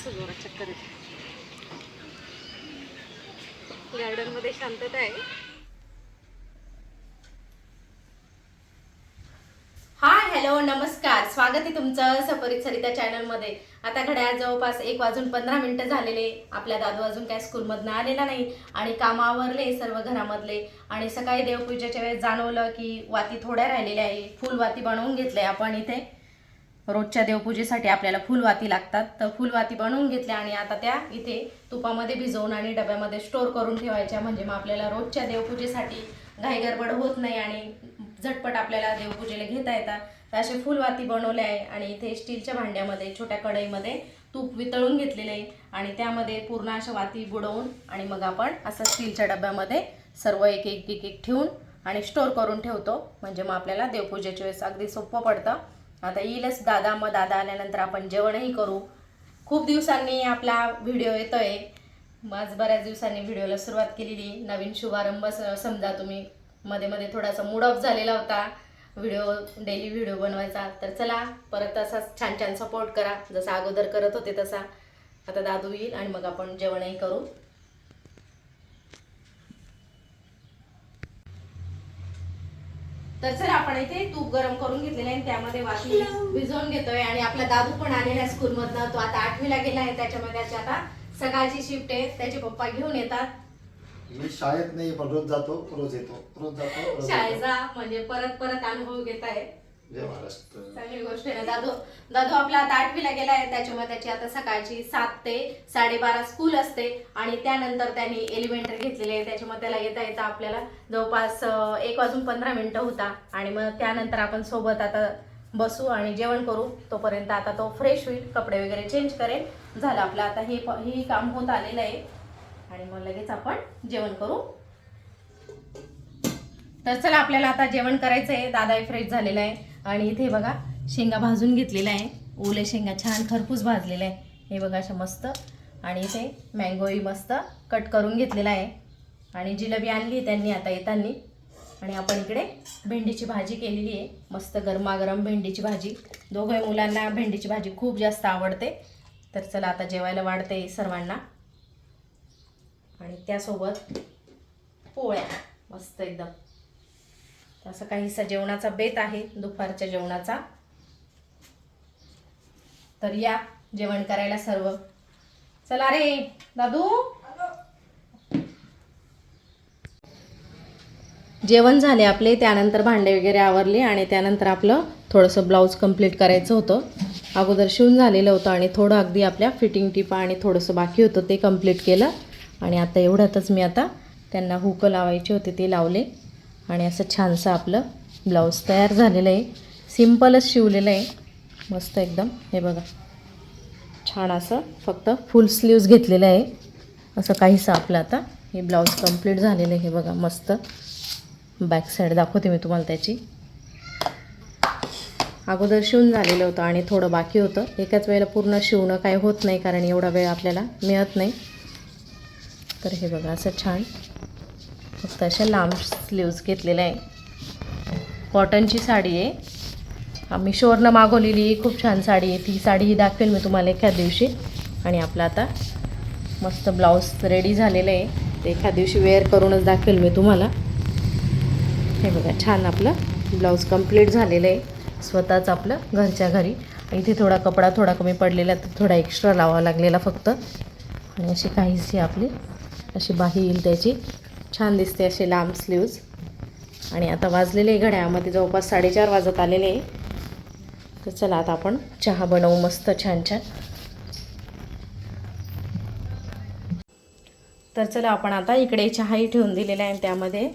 असं जोरात चक्कर येते. गार्डनमध्ये शांतता आहे. हाय हॅलो नमस्कार. स्वागत आहे तुमचं सपरित सरिता चॅनलमध्ये आता घड्याळ जवळपास एक वाजून पंधरा मिनटं झालेले. आपल्या दादू अजून काय स्कूलमधनं आलेला नाही आणि कामावरले आवरले सर्व घरामधले. आणि सकाळी देवपूजेच्या वेळेस जाणवलं की वाती थोड्या राहिलेल्या आहे. फुल वाती बनवून घेतलंय आपण इथे. रोजच्या देवपूजेसाठी आपल्याला फुलवाती लागतात. तर फुलवाती बनवून घेतल्या आणि आता त्या इथे तुपामध्ये भिजवून आणि डब्यामध्ये स्टोर करून ठेवायच्या. म्हणजे मग आपल्याला रोजच्या देवपूजेसाठी घाईगडबड होत नाही आणि झटपट आपल्याला देवपूजेला घेता येतात. तर असे फुलवाती बनवले आहे आणि इथे स्टीलच्या भांड्यामध्ये छोट्या कढईमध्ये तूप वितळून घेतलेले आहे आणि त्यामध्ये पूर्ण अशा वाती बुडवून आणि मग आपण असं स्टीलच्या डब्यामध्ये सर्व एक एक एक एक ठेवून आणि स्टोर करून ठेवतो. म्हणजे मग आपल्याला देवपूजेच्या वेळेस अगदी सोपं पडतं. आता येईलच दादा मग दादा आल्यानंतर आपण जेवणही करू. खूप दिवसांनी आपला व्हिडिओ येतोय. आज बऱ्याच दिवसांनी व्हिडिओला सुरुवात केलेली. नवीन शुभारंभ स- समजा तुम्ही मध्ये मध्ये थोडासा मूड ऑफ झालेला होता. व्हिडिओ डेली व्हिडिओ बनवायचा. तर चला परत तसाच छान छान सपोर्ट करा. जसा अगोदर करत होते तसा. आता दादू येईल आणि मग आपण जेवणही करू. तर चला आपण इथे तूप गरम करून घेतलेलं आहे आणि त्यामध्ये वाटी भिजवून घेतोय आणि आपला दादू पण आलेला आहे स्कूलमधनं. तो आता आठवीला गेला आहे त्याच्यामध्ये त्याची आता सकाळची शिफ्ट आहे. त्याचे पप्पा घेऊन येतात. मी शाळेत नाही पण रोज जातो रोज येतो. रोज जातो. शाळेचा म्हणजे परत परत अनुभव घेत आहे जय महाराष्ट्र चांगली गोष्ट आहे. ना दादू दादू आपला आता आठवीला गेला आहे त्याच्यामुळे त्याची आता सकाळची सात ते साडेबारा स्कूल असते आणि त्यानंतर त्यांनी एलिमेंटरी घेतलेली आहे. त्याच्यामुळे त्याला येता येता आपल्याला जवळपास अं, एक वाजून पंधरा मिनिटं होता. आणि मग त्यानंतर आपण सोबत आता बसू आणि जेवण करू. तोपर्यंत आता तो फ्रेश होईल कपडे वगैरे चेंज करेल. झालं आपलं आता हे प- हे काम होत आलेलं आहे. आणि मग लगेच आपण जेवण करू. तर चला आपल्याला आता जेवण करायचं आहे दादाही फ्रेश झालेला आहे. आणि इथे बघा शेंगा भाजून घेतलेल्या आहे. ओले शेंगा छान खरपूस भाजलेल्या आहे. हे बघा अशा मस्त. आणि इथे मँगोही मस्त कट करून घेतलेला आहे. आणि जिलेबी आणली त्यांनी आता येतानी. आणि आपण इकडे भेंडीची भाजी केलेली आहे. मस्त गरमागरम भेंडीची भाजी. दोघंही मुलांना भेंडीची भाजी खूप जास्त आवडते. तर चला आता जेवायला वाढते सर्वांना. आणि त्यासोबत पोळ्या. मस्त एकदम. असं काहीसा जेवणाचा बेत आहे दुपारच्या जेवणाचा. तर या जेवण करायला सर्व. चला रे दादू. जेवण झाले आपले त्यानंतर भांडे वगैरे आवरले आणि त्यानंतर आपलं थोडंसं ब्लाऊज कंप्लीट करायचं होतं. अगोदर शिवून झालेलं होतं आणि थोडं अगदी आपल्या फिटिंग टिपा आणि थोडंसं बाकी होतं ते कंप्लीट केलं. आणि आता एवढ्यातच मी आता त्यांना हुकं लावायचे होते ते लावले. आणि असं छानसं आपलं ब्लाऊज तयार झालेलं आहे. सिम्पलच शिवलेलं आहे. मस्त एकदम. हे बघा. छान असं फक्त फुल स्लीव्ज घेतलेलं आहे. असं काहीसं आपलं आता हे ब्लाऊज कंप्लीट झालेलं आहे. हे बघा मस्त. बॅक साईड दाखवते मी तुम्हाला त्याची. अगोदर शिवून झालेलं होतं आणि थोडं बाकी होतं. एकाच वेळेला पूर्ण शिवणं काय होत नाही कारण एवढा वेळ आपल्याला मिळत नाही. तर हे बघा असं छान. फक्त अशा लांब स्लीव्ज घेतलेल्या आहे. कॉटनची साडी आहे. आम्ही शोरनं मागवलेली खूप छान साडी आहे. ती साडीही दाखवेल मी तुम्हाला एखाद दिवशी. आणि आपलं आता मस्त ब्लाऊज रेडी झालेलं आहे. ते एखाद दिवशी वेअर करूनच दाखवेल मी तुम्हाला. हे बघा छान आपलं ब्लाऊज कंप्लीट झालेलं आहे. स्वतःच आपलं घरच्या घरी. इथे थोडा कपडा थोडा कमी पडलेला तर थोडा एक्स्ट्रा लावावा लागलेला फक्त. आणि अशी काहीशी आपली अशी बाही येईल त्याची. छान दिसते असे लांब स्लीव्ज आणि आता वाजलेले घड्यामध्ये घड्याळामध्ये जवळपास साडेचार वाजत आलेले आहे. तर चला आता आपण चहा बनवू मस्त छान छान. तर चला आपण आता इकडे चहाही ठेवून दिलेला आहे आणि त्यामध्ये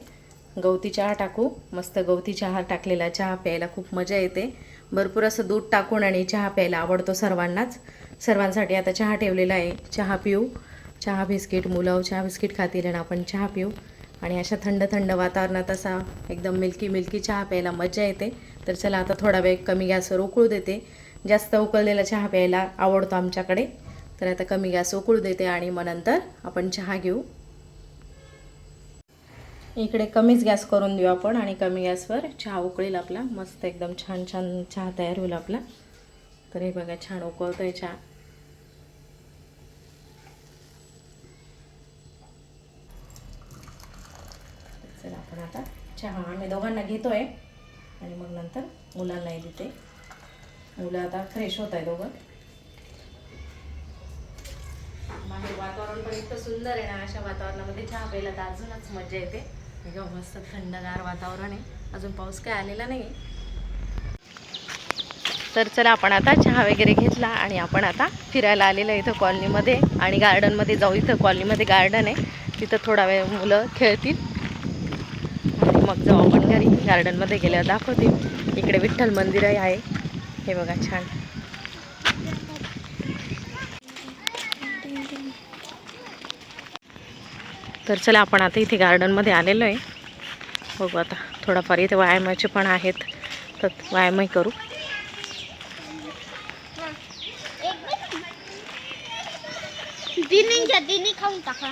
गवती चहा टाकू. मस्त गवती चहा टाकलेला चहा प्यायला खूप मजा येते. भरपूर असं दूध टाकून आणि चहा प्यायला आवडतो सर्वांनाच. सर्वांसाठी आता चहा ठेवलेला आहे. चहा पिऊ. चहा बिस्किट मुलं चहा बिस्किट खातील आणि आपण चहा पिऊ. आणि अशा थंड थंड वातावरणात असा एकदम मिल्की मिल्की चहा प्यायला मजा येते. तर चला आता थोडा वेळ कमी गॅसवर उकळू देते. जास्त उकळलेला चहा प्यायला आवडतो आमच्याकडे. तर आता कमी गॅस उकळू देते आणि मग नंतर आपण चहा घेऊ. इकडे कमीच गॅस करून देऊ आपण आणि कमी गॅसवर चहा उकळेल आपला. मस्त एकदम छान छान चहा तयार होईल आपला. तर हे बघा छान उकळतोय चहा चला आपण आता चहा आम्ही दोघांना घेतो आहे आणि मग नंतर मुलांनाही देते मुलं आता फ्रेश होत आहे दोघं. बाहेर वातावरण पण इतकं सुंदर आहे ना अशा वातावरणामध्ये चहा प्यायला तर अजूनच मजा येते. एकदम मस्त थंडगार वातावरण आहे. अजून पाऊस काय आलेला नाही तर चला आपण आता चहा वगैरे घेतला आणि आपण आता फिरायला आलेलो आहे इथं कॉलनीमध्ये आणि गार्डनमध्ये जाऊ इथं कॉलनीमध्ये गार्डन आहे. तिथं थोडा वेळ मुलं खेळतील. मग जाऊ घरी गार्डनमध्ये गेल्यावर दाखवते. इकडे विठ्ठल मंदिरही आहे. हे बघा छान. तर चला आपण आता इथे गार्डनमध्ये आलेलो आहे. बघू आता थोडाफार इथे व्यायामाचे पण आहेत. तर व्यायामही करू. दिनी खाऊन टाका.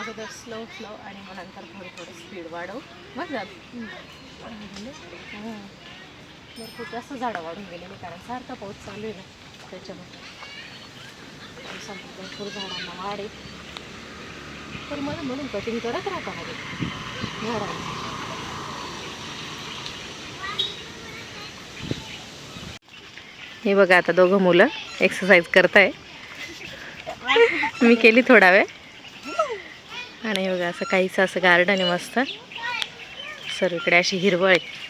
अगोदर स्लो स्लो आणि मग नंतर थोडं थोडं स्पीड वाढव. मग जात भरपूर जास्त झाडं वाढून गेलेली कारण सारखा पाऊस चालू आहे ना त्याच्यामुळे. भरपूर झाडांना वाढ आहे. तर मला म्हणून कटिंग करत राहता हवे झाडांची. हे बघा आता दोघं मुलं एक्सरसाइज करताय. मी केली थोडा वेळ. आणि बघा असं काहीचं असं गार्डन आहे मस्त. सर्वीकडे अशी हिरवळ आहे.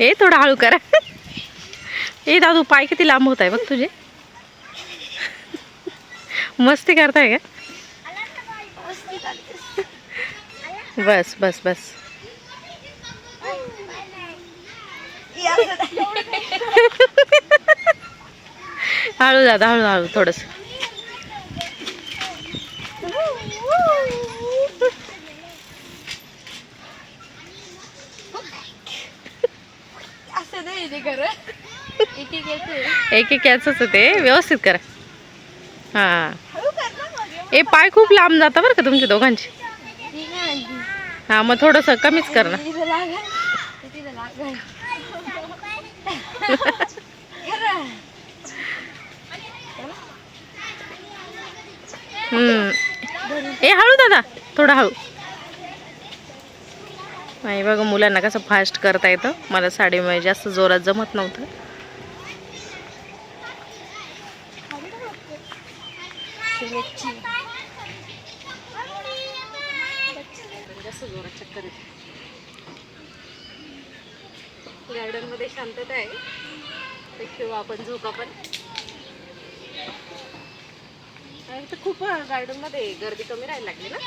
ए थोडं हळू करा. ए दादू पाय किती लांब होत आहे बघ तुझे. मस्ती करताय का? बस बस बस. हळू दादा हळू हळू थोडस. एक एक याच ते. व्यवस्थित करा. हा. ए पाय खूप लांब जाता बरं का तुमच्या दोघांचे? हा मग थोडस कमीच कर ना. ए हळू दादा थोडं हळू. नाही बघा मुलांना कसं फास्ट करता येतं. मला साडीमुळे जास्त जोरात जमत नव्हतं जास्त जोरात चक्कर येते गार्डनमध्ये शांतता आहे. तर खेळू आपण झोका पण आणि इथं खूप गार्डनमध्ये गर्दी कमी राहायला लागली ना.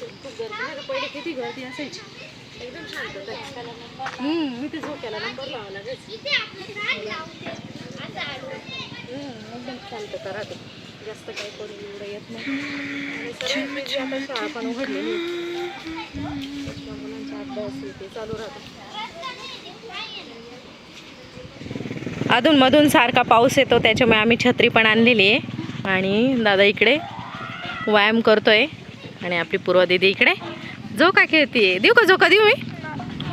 खूप गर्दी नाही तर पहिले किती गर्दी असायची. एकदम शांतता आहे. हम्म, मी ते झोक्याला नंबर लावा हम्म, एकदम शांतता राहते. जास्त काही कोणी एवढं येत नाही. आणि आता शाळा पण उघडलेली मुलांचा अभ्यास ते चालू राहतो. अधूनमधून सारखा पाऊस येतो त्याच्यामुळे आम्ही छत्री पण आणलेली आहे. आणि दादा इकडे व्यायाम करतोय. आणि आपली पूर्व दिदी इकडे झोका खेळते देऊ का झोका? देऊ मी?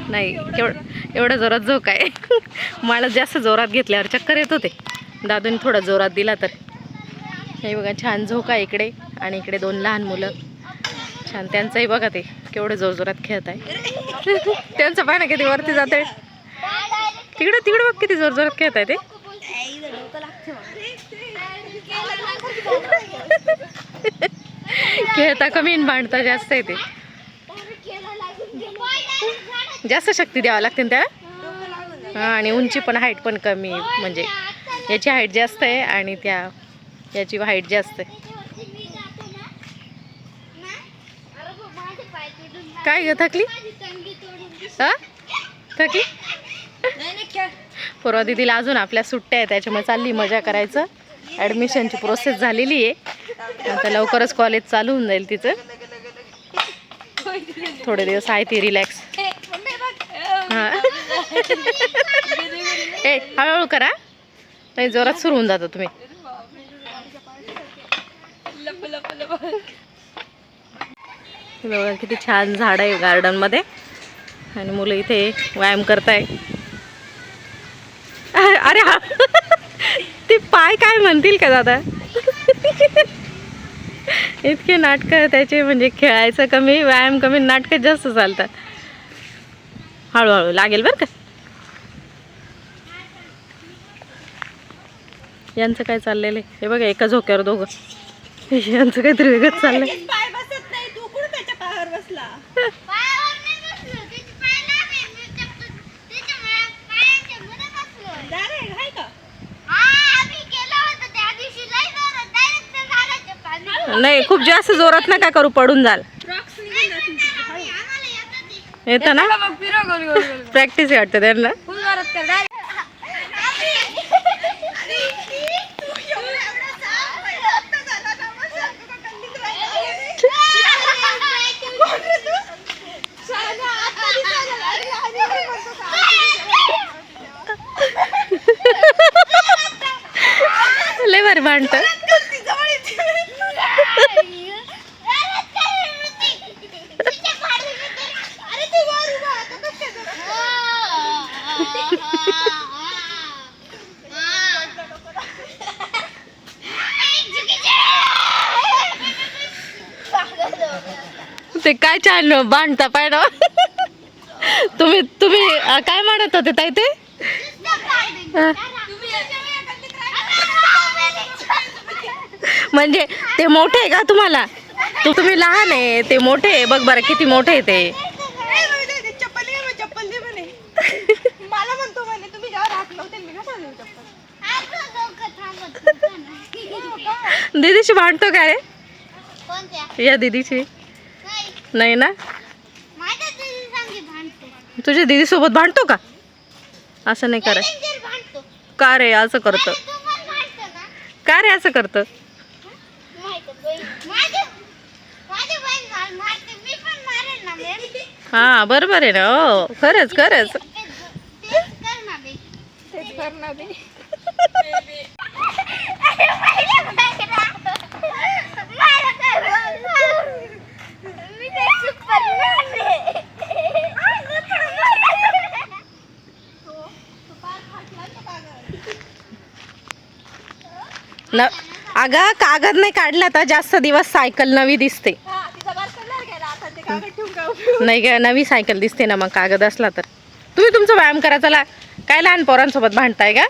नाही एवढं एवढं जोरात झोका आहे. मला जास्त जोरात घेतल्यावर चक्कर येत होते. दादूने थोडा जोरात दिला तर. हे बघा छान झोका इकडे. आणि इकडे दोन लहान मुलं. छान त्यांचंही बघा ते केवढं जोरजोरात खेळत आहे त्यांचं पाय किती वरती जात आहे तिकडे तिकडे बघ किती जोरजोरात खेळत आहे ते. खेळता कमी भांडता जास्त आहे ते. जास्त शक्ती द्यावं लागते ना त्याला? हां आणि उंची पण हाईट पण कमी म्हणजे याची हाईट जास्त आहे आणि त्या याची हाईट जास्त आहे. काय ग थकली? हा? थकली? परवा दिदीला अजून आपल्या सुट्ट्या आहे त्याच्यामुळे चालली मजा करायचं. ॲडमिशनची प्रोसेस झालेली आहे. आता लवकरच कॉलेज चालू होऊन जाईल तिचं. थोडे दिवस आहे ती रिलॅक्स हां. ए हळूहळू करा. नाही जोरात सुरू होऊन जाता तुम्ही. बघा किती छान झाड आहे गार्डनमध्ये. आणि मुलं इथे व्यायाम करताय. अरे हा. ते पाय काय म्हणतील का दादा? इतके नाटक त्याचे म्हणजे खेळायचं कमी व्यायाम कमी नाटक जास्त चालतात. हळूहळू लागेल बरं का? यांचं काय चाललेलं आहे? हे बघा एका झोक्यावर दोघं. यांचं काहीतरी वेगळंच चाललंय पायावर नाही बसलो त्याची पाय लांब आहे. मी चप्पल- त्याच्यामुळे पायाच्या मध्ये बसलोय. हा, आम्ही गेलो होतो त्या दिवशी लय जोरात direct त्या झाडाच्या पाणी. नाही खूप जास्त जोरात नका करू पडून जाल. येतं ना? प्रॅक्टिस वाटतं त्यांना. लय भारी भांडतं. ते काय छान बांधता पाय ना तुम्ही तुम्ही अं, काय म्हणत होते ताई ते? अं, म्हणजे ते मोठे आहे का तुम्हाला? तू तुम्ही लहान आहे ते मोठे आहे. बघ बरं किती मोठे आहे ते. मला म्हणतो म्हणे तुम्ही जेव्हा राहत नव्हते मी कशाला देऊ चप्पल? दीदीशी भांडतो काय? कोणत्या या दीदीशी. नाही ना? तुझ्या दीदी सोबत भांडतो. का? असं नाही करत का रे? असं करतं. तू पण भांडतो ना? का रे असं करतं? हा बरोबर आहे ना? हो खरंच खरंच तेच कर ना बे तेच करणार बे. मला काय बोलणार? मी काय सुपरमॅन आहे. न अगं कागद नाही काढला तर जास्त दिवस सायकल नवी दिसते. हा नाही का नवी सायकल दिसते ना मग कागद असला तर. तुम्ही तुमचा व्यायाम करा चला. काय लहान पोरांसोबत भांडताय का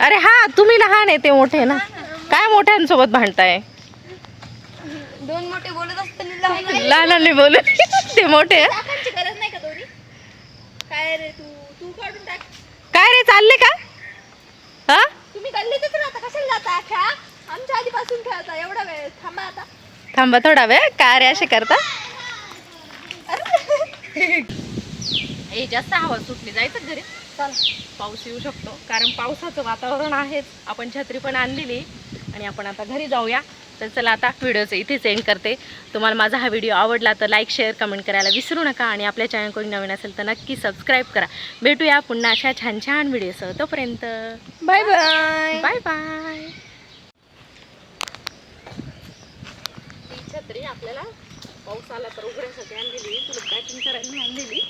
अरे हा तुम्ही लहान आहे ते मोठे ना. काय मोठ्यांसोबत भांडताय? दोन मोठे बोलत असताना लहान लहानांनी बोल ते मोठे गरज नाही का दोन्ही? काय रे तू? तू काढून टाक. काय रे चालले का? हा? तुम्ही गल्लीतच राहता कशाला जाता खेळा आमच्या आधीपासून खेळता एवढा वेळ. थांबा आता. थांबा थोडा वेळ. काय रे असे करता? ए जास्त हवा सुटली. जायचं घरी? चल. पाऊस येऊ शकतो. कारण पावसाचं वातावरण आहेच. आपण छत्री पण आणलेली. आणि आपण आता घरी जाऊया. तर चला आता व्हिडिओचं इथेच एंड करते. तुम्हाला माझा हा व्हिडिओ आवडला तर लाईक शेअर कमेंट करायला विसरू नका आणि आपल्या चॅनल कोणी नवीन असेल तर नक्की सबस्क्राईब करा. भेटूया पुन्हा अशा छान छान व्हिडिओसह तोपर्यंत बाय बाय बाय बाय छत्री आपल्याला पाऊस आला तर उघड्यासाठी आणलेली. तुला पॅकिंग करायला आणलेली.